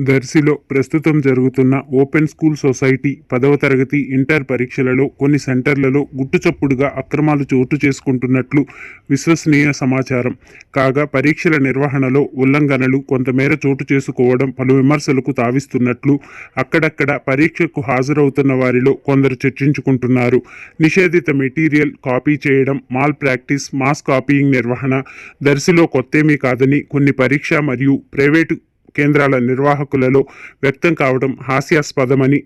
దర్శిలో ప్రస్తుతం జరుగుతున్న open school society పదవ తరగతి ఇంటర్ పరీక్షలలో కొన్ని సెంటర్లలో గుట్టుచప్పుడుగా అక్రమాలు చోటు చేసుకుంటున్నట్లు విశ్వసనీయ సమాచారం. కాగా పరీక్షల నిర్వహణలో ఉల్లంఘనలు కొంతమేర చోటు చేసుకోవడం పలు విమర్శలకు తావిస్తున్నట్లు అక్కడక్కడ పరీక్షకు హాజరవుతున్న వారిలో కొందరు చర్చించుకుంటున్నారు. నిషేధిత మెటీరియల్ కాపీ చేయడం మాల్ ప్రాక్టీస్ మాస్ కాపీయింగ్ నిర్వహణ దర్శిలో కొత్తేమీ కాదని కొన్ని పరీక్ష మరియు ప్రైవేటు కేంద్రాల నిర్వాహకులలో వ్యక్తం కావడం హాస్యాస్పదమని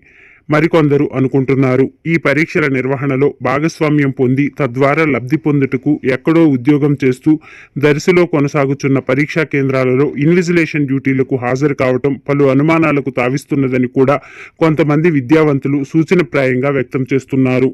మరికొందరు అనుకుంటున్నారు. ఈ పరీక్షల నిర్వహణలో భాగస్వామ్యం పొంది తద్వారా లబ్ధి పొందుటకు ఎక్కడో ఉద్యోగం చేస్తూ దరిశలో కొనసాగుతున్న పరీక్షా కేంద్రాలలో ఇన్విజిలేషన్ డ్యూటీలకు హాజరు కావటం పలు అనుమానాలకు తావిస్తున్నదని కూడా కొంతమంది విద్యావంతులు సూచనప్రాయంగా వ్యక్తం చేస్తున్నారు.